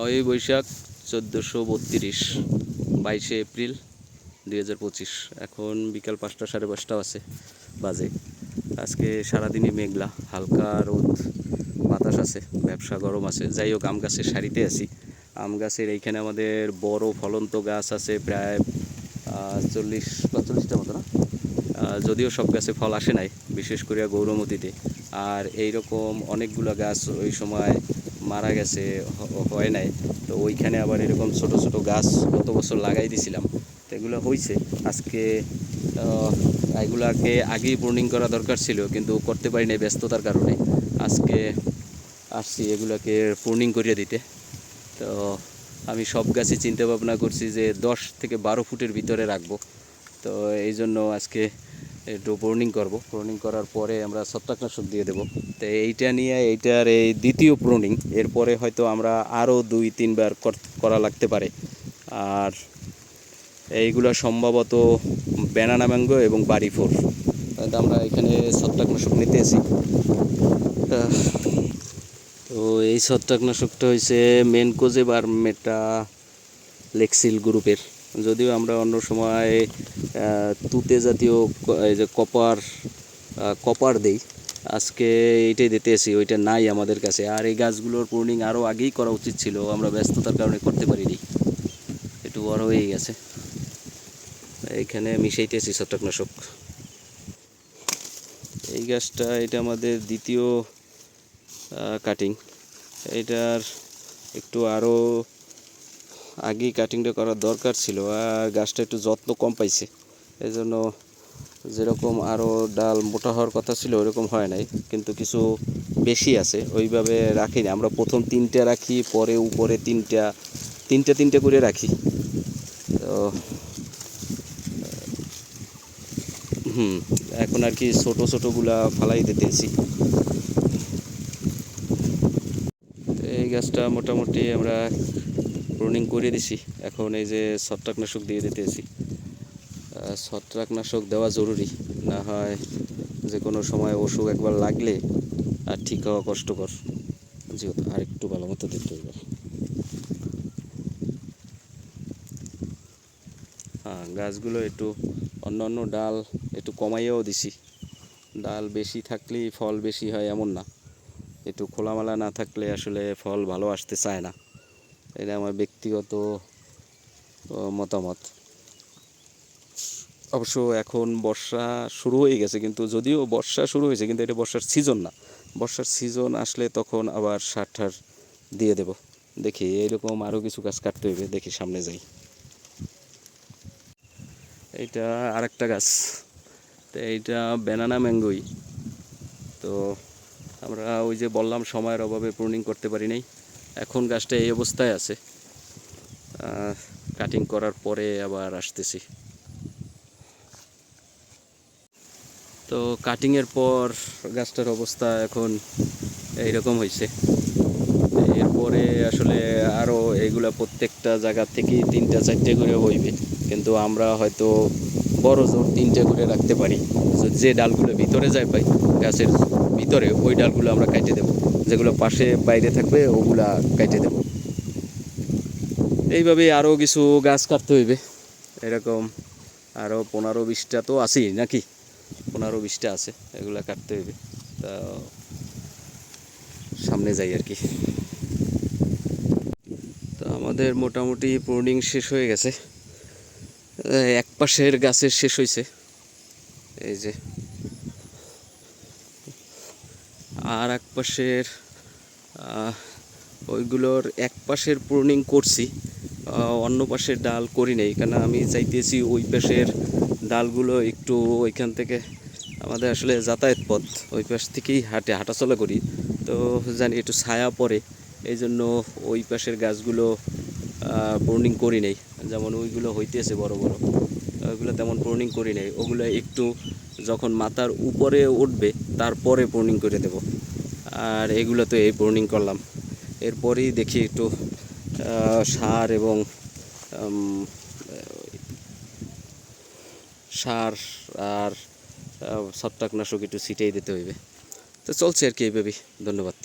নয়ই বৈশাখ চোদ্দোশো বত্রিশ, বাইশে এপ্রিল দুই হাজার পঁচিশ। এখন বিকাল পাঁচটা সাড়ে পাঁচটা আছে বাজে। আজকে সারাদিনই মেঘলা, হালকা রোদ, বাতাস আছে, ব্যবসা গরম আছে। যাই হোক, আম গাছের সারিতে আছি। আম গাছের এইখানে আমাদের বড় ফলন্ত গাছ আছে প্রায় চল্লিশ পঁয়তাল্লিশটা মতো না? যদিও সব গাছে ফল আসে নাই, বিশেষ করে গৌরমতিতে। আর এই রকম অনেকগুলো গাছ ওই সময় মারা গেছে হয় নাই। তো ওইখানে আবার এরকম ছোট ছোট গাছ গত বছর লাগাই দিছিলাম। তো এগুলো হয়েছে আজকে এগুলাকে আগেই প্রুনিং করা দরকার ছিল, কিন্তু করতে পারি নাই ব্যস্ততার কারণে। আজকে আসছি এগুলাকে প্রুনিং করিয়ে দিতে। তো আমি সব গাছই চিন্তা ভাবনা করছি যে দশ থেকে বারো ফুটের ভিতরে রাখব। তো এই জন্য আজকে একটু প্রুনিং করব। প্রুনিং করার পরে আমরা ছত্রাকনাশক দিয়ে দেবো। তো এইটা নিয়ে এইটার এই দ্বিতীয় প্রুনিং এরপরে হয়তো আমরা আরও দুই, তিনবার কর- লাগতে পারে। আর এইগুলো সম্ভবত ব্যানানা ম্যাঙ্গো এবং বাড়ি ফোর তো আমরা এখানে ছত্রাকনাশক নিতে এসি তো এই ছত্রাকনাশকটা হয়েছে মেনকোজে বারমেটা লেক্সিল গ্রুপের যদিও আমরা অন্য সময় তুতে জাতীয় এই যে কপার কপার দেই, আজকে এইটাই দিতে এসি ওইটা নাই আমাদের কাছে। আর এই গাছগুলোর প্রুনিং আরও আগেই করা উচিত ছিল, আমরা ব্যস্ততার কারণে করতে পারিনি। একটু বড় হয়ে গেছে। এইখানে মিশাইতেছি ছত্রাকনাশক। এই গাছটা, এটা আমাদের দ্বিতীয় কাটিং এটার একটু আরও আগেই কাটিংটা করার দরকার ছিল আর গাছটা একটু যত্ন কম পাইছে। এই জন্য যেরকম আরও ডাল মোটা হওয়ার কথা ছিল, ওরকম হয় নাই। কিন্তু কিছু বেশি আছে, ওইভাবে রাখিনি আমরা প্রথম তিনটা রাখি, পরে উপরে তিনটা তিনটা তিনটা করে রাখি। তো, হুম, এখন আর কি ছোটো, ছোটোগুলা ফালাই দিতেছি। এই গাছটা মোটামুটি আমরা প্রুনিং করে দিছি। এখন এই যে ছত্রাকনাশক দিয়ে দিতেছি। ছত্রাকনাশক দেওয়া জরুরি। না হয় যে কোনো সময় অসুখ একবার লাগলে আর ঠিক হওয়া কষ্টকর। যেহেতু আর একটু ভালো মতো দেখতে হবে। হ্যাঁ গাছগুলো একটু অন্য অন্য ডাল একটু কমাইয়াও দিছি। ডাল বেশি থাকলেই ফল বেশি হয় এমন না। একটু খোলামেলা না থাকলে আসলে ফল ভালো আসতে চায় না। এটা আমার ব্যক্তিগত মতামত। অবশ্য এখন বর্ষা শুরু হয়ে গেছে, কিন্তু যদিও বর্ষা শুরু হয়েছে, কিন্তু এটা বর্ষার সিজন না। বর্ষার সিজন আসলে তখন আবার সার ঠার দিয়ে দেব। দেখি, এরকম আরও কিছু গাছ কাটতে হবে দেখি সামনে যাই। এইটা আরেকটা গাছ। তো এইটা ব্যানানা ম্যাঙ্গোই তো আমরা ওই যে বললাম, সময়ের অভাবে প্রুনিং করতে পারি নাই। এখন গাছটা এই অবস্থায় আছে। কাটিং করার পরে আবার আসতেছি। তো কাটিংয়ের পর গাছটার অবস্থা এখন এইরকম হয়েছে এরপরে আসলে আরও এইগুলা প্রত্যেকটা জায়গা থেকে তিনটা, চারটে করে হইবে। কিন্তু আমরা হয়তো বড় জোর তিনটে করে রাখতে পারি। যে- ডালগুলো ভিতরে যায় পাই গাছের ভিতরে ওই ডালগুলো আমরা কেটে দেবো। যেগুলো পাশে বাইরে থাকবে ওগুলা কেটে দেবো। এইভাবে আরও কিছু গাছ কাটতে হইবে। এরকম আরও পনেরো বিশটা তো আছেই নাকি? পনেরো বিশটা আছে, এগুলা কাটতে হইবে। তা সামনে যাই আর কি। তো আমাদের মোটামুটি প্রুনিং শেষ হয়ে গেছে। এক পাশের গাছের শেষ হয়েছে এই যে আর এক পাশের ওইগুলোর এক পাশের প্রুনিং করছি অন্য পাশের ডাল করি নেই। কেন আমি চাইতেছি ওই পাশের ডালগুলো একটু ওইখান থেকে আমাদের আসলে যাতায়াত পথ, ওই পাশ থেকেই হাঁটে, হাঁটাচলা করি। তো জানি একটু ছায়া পড়ে এই জন্য ওই পাশের গাছগুলো প্রুনিং করি নাই। যেমন ওইগুলো হইতেছে বড় বড়। ওইগুলো তেমন প্রুনিং করি নাই। ওগুলো একটু যখন মাথার উপরে উঠবে, তারপরে প্রুনিং করে দেব। আর এগুলো তো এই প্রুনিং করলাম। এরপরেই দেখি একটু সার এবং সার আর ছত্রাকনাশক একটু ছিটেই দিতে হইবে। তো চলছে আর কি এইভাবেই। ধন্যবাদ।